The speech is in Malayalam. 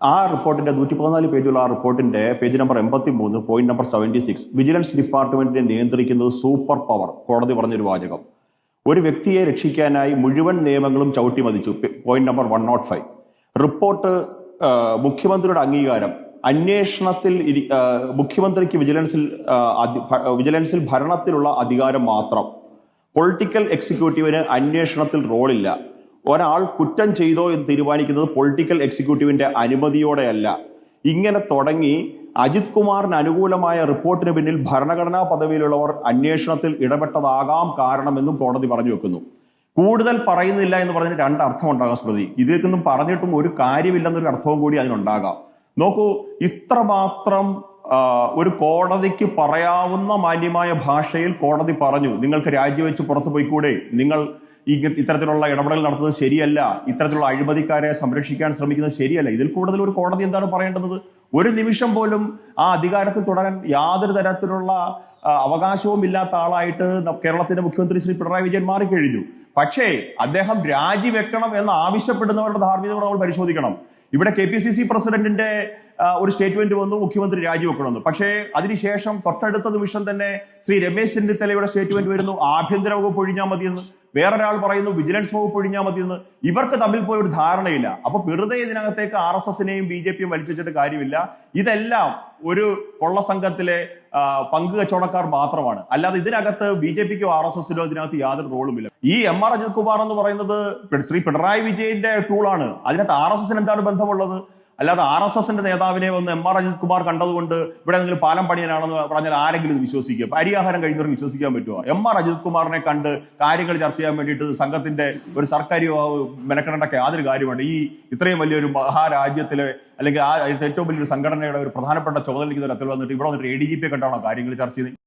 ആ റിപ്പോർട്ടിന്റെ നൂറ്റി പതിനാല് പേജുള്ള ആ റിപ്പോർട്ടിന്റെ പേജ് നമ്പർ എൺപത്തി മൂന്ന് point number seventy six vigilance ഡിപ്പാർട്ട്മെന്റിനെ നിയന്ത്രിക്കുന്നത് സൂപ്പർ പവർ കോടതി പറഞ്ഞൊരു വാചകം. ഒരു വ്യക്തിയെ രക്ഷിക്കാനായി മുഴുവൻ നിയമങ്ങളും ചവിട്ടിമതിച്ചു point number one nought five report മുഖ്യമന്ത്രിയുടെ അംഗീകാരം അന്വേഷണത്തിൽ മുഖ്യമന്ത്രിക്ക് വിജിലൻസിൽ വിജിലൻസിൽ ഭരണത്തിലുള്ള അധികാരം മാത്രം. പൊളിറ്റിക്കൽ എക്സിക്യൂട്ടീവിന് അന്വേഷണത്തിൽ റോളില്ല ഒരാൾ കുറ്റം ചെയ്തോ എന്ന് തീരുമാനിക്കുന്നത് പൊളിറ്റിക്കൽ എക്സിക്യൂട്ടീവിന്റെ അനുമതിയോടെയല്ല. ഇങ്ങനെ തുടങ്ങി അജിത് കുമാറിന് അനുകൂലമായ റിപ്പോർട്ടിന് പിന്നിൽ ഭരണഘടനാ പദവിയിലുള്ളവർ അന്വേഷണത്തിൽ ഇടപെട്ടതാകാം കാരണമെന്നും കോടതി പറഞ്ഞു വെക്കുന്നു. കൂടുതൽ പറയുന്നില്ല എന്ന് പറഞ്ഞ് രണ്ട് അർത്ഥം ഉണ്ടാകാം സ്മൃതി. ഇതിലേക്കൊന്നും പറഞ്ഞിട്ടും ഒരു കാര്യമില്ലെന്നൊരു അർത്ഥവും കൂടി അതിനുണ്ടാകാം. നോക്കൂ ഇത്രമാത്രം ഒരു കോടതിക്ക് പറയാവുന്ന മാന്യമായ ഭാഷയിൽ കോടതി പറഞ്ഞു. നിങ്ങൾക്ക് രാജിവെച്ച് പുറത്തു പോയിക്കൂടെ നിങ്ങൾ ഇത്തരത്തിലുള്ള ഇടപെടൽ നടത്തുന്നത് ശരിയല്ല. ഇത്തരത്തിലുള്ള അഴിമതിക്കാരെ സംരക്ഷിക്കാൻ ശ്രമിക്കുന്നത് ശരിയല്ല. ഇതിൽ കൂടുതൽ ഒരു കോടതി എന്താണ് പറയേണ്ടത് ഒരു നിമിഷം പോലും ആ അധികാരത്തിൽ തുടരാൻ യാതൊരു തരത്തിലുള്ള അവകാശവും ഇല്ലാത്ത ആളായിട്ട് കേരളത്തിന്റെ മുഖ്യമന്ത്രി ശ്രീ പിണറായി വിജയൻ മാറിക്കഴിഞ്ഞു. പക്ഷേ അദ്ദേഹം രാജിവെക്കണം എന്ന് ആവശ്യപ്പെടുന്നവരുടെ ധാർമ്മികത നമ്മൾ പരിശോധിക്കണം. ഇവിടെ കെ പി സി സി പ്രസിഡന്റിന്റെ ഒരു സ്റ്റേറ്റ്മെന്റ് വന്നു മുഖ്യമന്ത്രി രാജിവെക്കണമെന്ന്. പക്ഷേ അതിനുശേഷം തൊട്ടടുത്ത നിമിഷം തന്നെ ശ്രീ രമേശ് ചെന്നിത്തലയുടെ സ്റ്റേറ്റ്മെന്റ് വരുന്നു ആഭ്യന്തര വകുപ്പ് ഒഴിഞ്ഞാൽ മതിയെന്ന്. വേറൊരാൾ പറയുന്നു വിജിലൻസ് വകുപ്പ് ഒഴിഞ്ഞാൽ മതിയെന്ന്. ഇവർക്ക് തമ്മിൽ പോയി ഒരു ധാരണയില്ല. അപ്പൊ വെറുതെ ഇതിനകത്തേക്ക് ആർ എസ് എസിനെയും ബി ജെ പിയും വലിച്ചിട്ട് കാര്യമില്ല. ഇതെല്ലാം ഒരു കൊള്ള സംഘത്തിലെ ആ, പങ്ക് കച്ചവടക്കാർ മാത്രമാണ്. അല്ലാതെ ഇതിനകത്ത് ബി ജെ പിക്കോ ആർ എസ് എസിലോ ഇതിനകത്ത് യാതൊരു റോളുമില്ല. ഈ എം ആർ അജിത് കുമാർ എന്ന് പറയുന്നത് ശ്രീ പിണറായി വിജയന്റെ ടൂളാണ് അതിനകത്ത് ആർ എസ് എസിന് എന്താണ് ബന്ധമുള്ളത്? അല്ലാതെ ആർ എസ് എസിന്റെ നേതാവിനെ വന്ന് എം ആർ അജിത് കുമാർ കണ്ടതുകൊണ്ട് ഇവിടെ എന്തെങ്കിലും പാലം പണിയനാണെന്ന് പറഞ്ഞാൽ ആരെങ്കിലും ഇത് വിശ്വസിക്കും അരിയാഹാരം കഴിഞ്ഞവർ വിശ്വസിക്കാൻ പറ്റുമോ എം ആർ അജിത് കുമാറിനെ കണ്ട് കാര്യങ്ങൾ ചർച്ച ചെയ്യാൻ വേണ്ടിയിട്ട് സംഘത്തിന്റെ ഒരു സർക്കാർ മെനക്കെടേണ്ടൊക്കെ യാതൊരു കാര്യമുണ്ട് ഈ ഇത്രയും വലിയൊരു മഹാരാജ്യത്തിലെ അല്ലെങ്കിൽ ആ ഏറ്റവും വലിയൊരു സംഘടനയുടെ ഒരു പ്രധാനപ്പെട്ട ചുമതലയ്ക്ക് തരത്തിൽ വന്നിട്ട് ഇവിടെ വന്നിട്ട് എ ഡി ജി പി കണ്ടാണോ കാര്യങ്ങൾ ചർച്ച ചെയ്യുന്നത്?